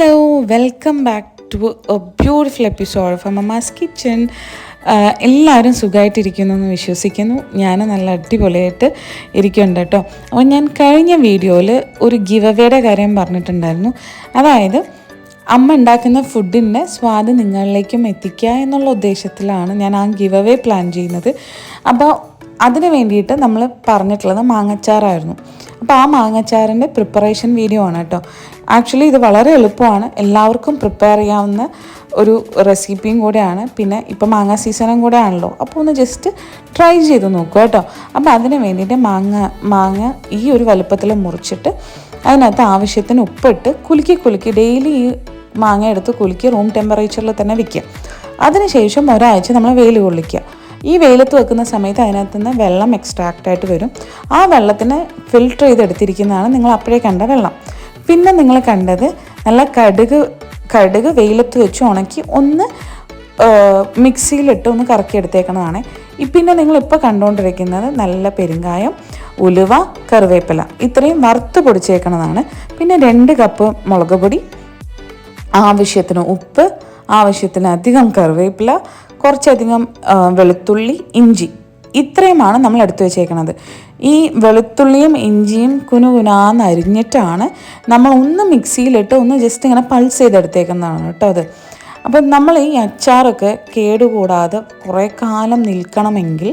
Hello welcome back to a beautiful episode of Ammama's kitchen എല്ലാവരും സുഖമായിട്ടിരിക്കുന്നു എന്ന് വിശ്വസിക്കുന്നു. ഞാൻ നല്ല അടിപൊളിയായിട്ട് ഇരിക്കുന്നുണ്ട് കേട്ടോ. അപ്പോൾ ഞാൻ കഴിഞ്ഞ വീഡിയോയിൽ ഒരു ഗിവ് അവയുടെ കാര്യം പറഞ്ഞിട്ടുണ്ടായിരുന്നു. അതായത് അമ്മ ഉണ്ടാക്കുന്ന ഫുഡിന്റെ സ്വാദ് നിങ്ങളിലേക്കും എത്തിക്കുക എന്നുള്ള ഉദ്ദേശത്തിലാണ് ഞാൻ ആ ഗിവ് അവേ പ്ലാൻ ചെയ്യുന്നത്. അപ്പോൾ അതിന് വേണ്ടിയിട്ട് നമ്മൾ പറഞ്ഞിട്ടുള്ളത് മാങ്ങച്ചാറായിരുന്നു. അപ്പോൾ ആ മാങ്ങച്ചാറിന്റെ പ്രിപ്പറേഷൻ വീഡിയോ ആണ് കേട്ടോ. ആക്ച്വലി ഇത് വളരെ എളുപ്പമാണ്. എല്ലാവർക്കും പ്രിപ്പയർ ചെയ്യാവുന്ന ഒരു റെസിപ്പിയും കൂടെയാണ്. പിന്നെ ഇപ്പം മാങ്ങ സീസണും കൂടെ ആണല്ലോ അപ്പോൾ ഒന്ന് ജസ്റ്റ് ട്രൈ ചെയ്ത് നോക്കുക കേട്ടോ. അപ്പോൾ അതിന് വേണ്ടിയിട്ട് മാങ്ങ മാങ്ങ ഈ ഒരു വലുപ്പത്തിൽ മുറിച്ചിട്ട് അതിനകത്ത് ആവശ്യത്തിന് ഉപ്പിട്ട് കുലുക്കി കുലുക്കി ഡെയിലി ഈ മാങ്ങ എടുത്ത് കുലുക്കി റൂം ടെമ്പറേച്ചറിൽ തന്നെ വിൽക്കുക അതിനുശേഷം ഒരാഴ്ച നമ്മൾ വെയിൽ കൊള്ളിക്കുക. ഈ വെയിലത്ത് വെക്കുന്ന സമയത്ത് അതിനകത്ത് നിന്ന് വെള്ളം എക്സ്ട്രാക്റ്റ് ആയിട്ട് വരും. ആ വെള്ളത്തിന് ഫിൽട്ടർ ചെയ്തെടുത്തിരിക്കുന്നതാണ് നിങ്ങൾ അപ്പോഴേ കണ്ട വെള്ളം. പിന്നെ നിങ്ങൾ കണ്ടത് നല്ല കടുക് കടുക് വെയിലത്ത് വെച്ച് ഉണക്കി ഒന്ന് മിക്സിയിലിട്ട് ഒന്ന് കറക്കി എടുത്തേക്കുന്നതാണ് ഈ പിന്നെ നിങ്ങളിപ്പോൾ കണ്ടുകൊണ്ടിരിക്കുന്നത് നല്ല പെരുങ്കായം ഉലുവ കറിവേപ്പില. ഇത്രയും വറുത്ത് പൊടിച്ചേക്കണതാണ്. പിന്നെ രണ്ട് കപ്പ് മുളക് പൊടി ആവശ്യത്തിന് ഉപ്പ് ആവശ്യത്തിന് അധികം കറിവേപ്പില കുറച്ചധികം വെളുത്തുള്ളി ഇഞ്ചി. ഇത്രയുമാണ് നമ്മൾ എടുത്തു വെച്ചേക്കുന്നത് ഈ വെളുത്തുള്ളിയും ഇഞ്ചിയും കുനുകുനാന്ന് അരിഞ്ഞിട്ടാണ് നമ്മൾ ഒന്ന് മിക്സിയിലിട്ട് ഒന്ന് ജസ്റ്റ് ഇങ്ങനെ പൾസ് ചെയ്തെടുത്തേക്കുന്നതാണ് കേട്ടോ അത്. അപ്പം നമ്മൾ ഈ അച്ചാറൊക്കെ കേടുകൂടാതെ കുറേ കാലം നിൽക്കണമെങ്കിൽ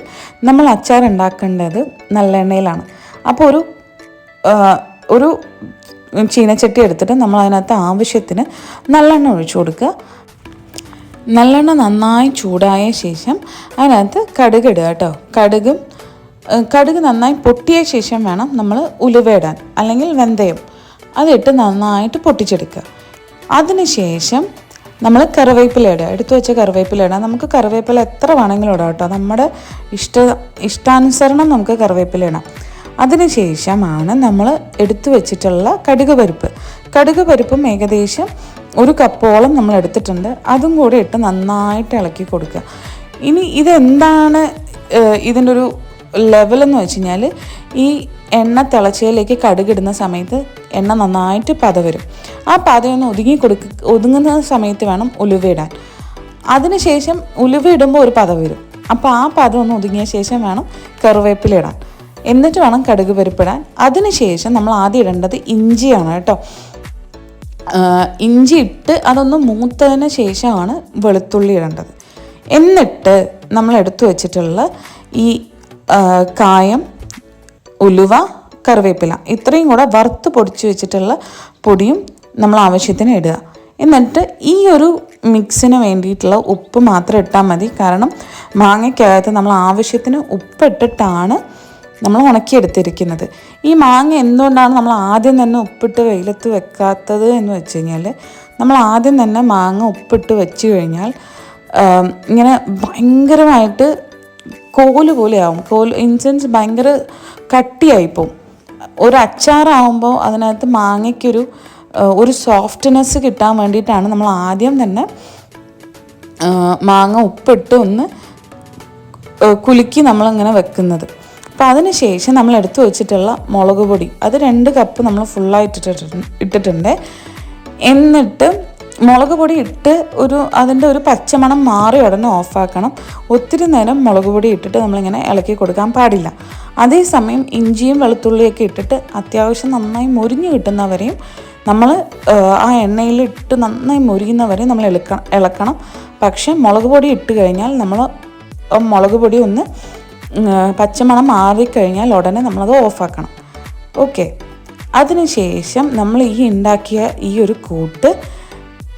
നമ്മൾ അച്ചാർ ഉണ്ടാക്കേണ്ടത് നല്ലെണ്ണയിലാണ് അപ്പോൾ ഒരു ഒരു ചീനച്ചട്ടി എടുത്തിട്ട് നമ്മൾ അതിനകത്ത് ആവശ്യത്തിന് നല്ലെണ്ണ ഒഴിച്ചു കൊടുക്കുക. നല്ലെണ്ണ നന്നായി ചൂടായ ശേഷം അതിനകത്ത് കടുക് ഇടുക കേട്ടോ. കടുകും കടുക് നന്നായി പൊട്ടിയ ശേഷം വേണം നമ്മൾ ഉലുവ ഇടാൻ അല്ലെങ്കിൽ വെന്തയം. അതിട്ട് നന്നായിട്ട് പൊട്ടിച്ചെടുക്കുക. അതിനുശേഷം നമ്മൾ കറിവേപ്പില ഇടുക. എടുത്തു വെച്ച കറിവേപ്പില ഇടാം. നമുക്ക് കറിവേപ്പില എത്ര വേണമെങ്കിലും ഇടാം കേട്ടോ. നമ്മുടെ ഇഷ്ട ഇഷ്ടാനുസരണം നമുക്ക് കറിവേപ്പില ഇടാം. അതിനുശേഷമാണ് നമ്മൾ എടുത്തു വെച്ചിട്ടുള്ള കടുക് പരിപ്പ്. കടുക് പരിപ്പും ഏകദേശം ഒരു കപ്പോളം നമ്മൾ എടുത്തിട്ടുണ്ട്. അതും കൂടെ ഇട്ട് നന്നായിട്ട് ഇളക്കി കൊടുക്കുക. ഇനി ഇതെന്താണ് ഇതിന്റെ ഒരു ലെവൽ എന്ന് വെച്ച് കഴിഞ്ഞാൽ ഈ എണ്ണ തിളച്ചയിലേക്ക് കടുകിടുന്ന സമയത്ത് എണ്ണ നന്നായിട്ട് പത വരും. ആ പതയൊന്ന് ഒതുങ്ങി കൊടുക്ക ഒതുങ്ങുന്ന സമയത്ത് വേണം ഉലുവ ഇടാൻ. അതിനുശേഷം ഉലുവ ഇടുമ്പോൾ ഒരു പത വരും. അപ്പോൾ ആ പതം ഒന്ന് ഒതുങ്ങിയ ശേഷം വേണം കറിവേപ്പില ഇടാൻ. എന്നിട്ട് വേണം കടുക് പരിപ്പിടാൻ. അതിനുശേഷം നമ്മൾ ആദ്യം ഇടേണ്ടത് ഇഞ്ചിയാണ് കേട്ടോ. ഇഞ്ചി ഇട്ട് അതൊന്ന് മൂത്തതിന് ശേഷമാണ് വെളുത്തുള്ളി ഇടേണ്ടത്. എന്നിട്ട് നമ്മൾ എടുത്തു വെച്ചിട്ടുള്ള ഈ കായം ഉലുവ കറിവേപ്പില ഇത്രയും കൂടെ വറുത്ത് പൊടിച്ച് വെച്ചിട്ടുള്ള പൊടിയും നമ്മൾ ആവശ്യത്തിന് ഇടുക. എന്നിട്ട് ഈ ഒരു മിക്സിന് വേണ്ടിയിട്ടുള്ള ഉപ്പ് മാത്രം ഇട്ടാൽ മതി. കാരണം മാങ്ങയ്ക്കകത്ത് നമ്മൾ ആവശ്യത്തിന് ഉപ്പ് ഉപ്പിട്ടിട്ടാണ് നമ്മൾ ഉണക്കിയെടുത്തിരിക്കുന്നത്. ഈ മാങ്ങ എന്തുകൊണ്ടാണ് നമ്മൾ ആദ്യം തന്നെ ഉപ്പിട്ട് വെയിലത്ത് വെക്കാത്തത് എന്ന് വെച്ച് കഴിഞ്ഞാൽ നമ്മൾ ആദ്യം തന്നെ മാങ്ങ ഉപ്പിട്ട് വെച്ച് കഴിഞ്ഞാൽ ഇങ്ങനെ ഭയങ്കരമായിട്ട് കോൽ പോലെയാവും. കോൽ ഇൻസെൻസ് ഭയങ്കര കട്ടിയായിപ്പോവും. ഒരു അച്ചാറാവുമ്പോൾ അതിനകത്ത് മാങ്ങയ്ക്കൊരു ഒരു സോഫ്റ്റ്നെസ് കിട്ടാൻ വേണ്ടിയിട്ടാണ് നമ്മൾ ആദ്യം തന്നെ മാങ്ങ ഉപ്പിട്ട് ഒന്ന് കുലുക്കി നമ്മളിങ്ങനെ വെക്കുന്നത്. അപ്പോൾ അതിന് ശേഷം നമ്മൾ എടുത്തു വെച്ചിട്ടുള്ള മുളക് പൊടി. അത് രണ്ട് കപ്പ് നമ്മൾ ഫുള്ളായിട്ട് ഇട്ടിട്ടുണ്ട് ഇട്ടിട്ടുണ്ട്. എന്നിട്ട് മുളക് പൊടി ഇട്ട് ഒരു അതിന്റെ ഒരു പച്ചമണം മാറി ഉടനെ ഓഫാക്കണം ഒത്തിരി നേരം മുളക് പൊടി ഇട്ടിട്ട് നമ്മളിങ്ങനെ ഇളക്കി കൊടുക്കാൻ പാടില്ല. അതേസമയം ഇഞ്ചിയും വെളുത്തുള്ളിയൊക്കെ ഇട്ടിട്ട് അത്യാവശ്യം നന്നായി മുരിഞ്ഞു കിട്ടുന്നവരെയും നമ്മൾ ആ എണ്ണയിൽ ഇട്ട് നന്നായി മുരിയുന്നവരെ നമ്മൾ ഇളക്കണം ഇളക്കണം. പക്ഷേ മുളക് പൊടി ഇട്ട് കഴിഞ്ഞാൽ നമ്മൾ മുളക് പൊടി ഒന്ന് പച്ചമണം മാറിക്കഴിഞ്ഞാൽ ഉടനെ നമ്മളത് ഓഫാക്കണം. ഓക്കെ. അതിനുശേഷം നമ്മൾ ഈ ഉണ്ടാക്കിയ ഈ ഒരു കൂട്ട്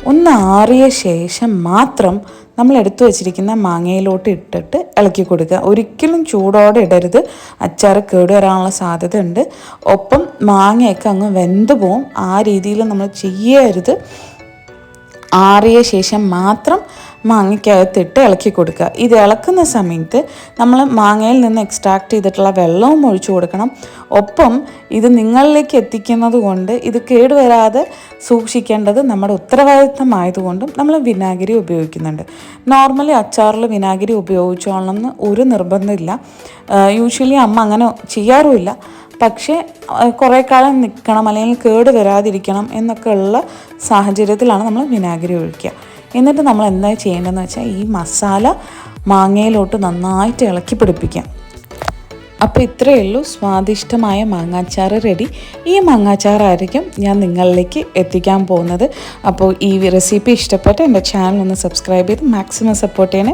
ഒന്ന് ആറിയ ശേഷം മാത്രം നമ്മൾ എടുത്തു വച്ചിരിക്കുന്ന മാങ്ങയിലോട്ട് ഇട്ടിട്ട് ഇളക്കി കൊടുക്കുക. ഒരിക്കലും ചൂടോടെ ഇടരുത്. അച്ചാർ കേടുവരാനുള്ള സാധ്യത ഉണ്ട് ഒപ്പം മാങ്ങയൊക്കെ അങ്ങ് വെന്ത് പോവും. ആ രീതിയിൽ നമ്മൾ ചെയ്യരുത്. ആറിയ ശേഷം മാത്രം മാങ്ങയ്ക്കകത്തിട്ട് ഇളക്കി കൊടുക്കുക. ഇത് ഇളക്കുന്ന സമയത്ത് നമ്മൾ മാങ്ങയിൽ നിന്ന് എക്സ്ട്രാക്ട് ചെയ്തിട്ടുള്ള വെള്ളവും ഒഴിച്ചു കൊടുക്കണം. ഒപ്പം ഇത് നിങ്ങളിലേക്ക് എത്തിക്കുന്നത് കൊണ്ട് ഇത് കേടുവരാതെ സൂക്ഷിക്കേണ്ടത് നമ്മുടെ ഉത്തരവാദിത്തമായതുകൊണ്ടും നമ്മൾ വിനാഗിരി ഉപയോഗിക്കുന്നുണ്ട്. നോർമലി അച്ചാറിൽ വിനാഗിരി ഉപയോഗിച്ചോളണമെന്ന് ഒരു നിർബന്ധമില്ല യൂഷ്വലി അമ്മ അങ്ങനെ ചെയ്യാറുമില്ല. പക്ഷേ കുറേ കാലം നിൽക്കണം അല്ലെങ്കിൽ കേട് വരാതിരിക്കണം എന്നൊക്കെ ഉള്ള സാഹചര്യത്തിലാണ് നമ്മൾ വിനാഗിരി ഒഴിക്കുക. എന്നിട്ട് നമ്മൾ എന്താ ചെയ്യേണ്ടതെന്ന് വെച്ചാൽ ഈ മസാല മാങ്ങയിലോട്ട് നന്നായിട്ട് ഇളക്കി പിടിപ്പിക്കാം അപ്പോൾ ഇത്രയേ ഉള്ളൂ. സ്വാദിഷ്ടമായ മാങ്ങാച്ചാർ റെഡി. ഈ മാങ്ങാച്ചാറായിരിക്കും ഞാൻ നിങ്ങളിലേക്ക് എത്തിക്കാൻ പോകുന്നത്. അപ്പോൾ ഈ റെസിപ്പി ഇഷ്ടപ്പെട്ട് എന്റെ ചാനൽ ഒന്ന് സബ്സ്ക്രൈബ് ചെയ്ത് മാക്സിമം സപ്പോർട്ട് ചെയ്യണേ.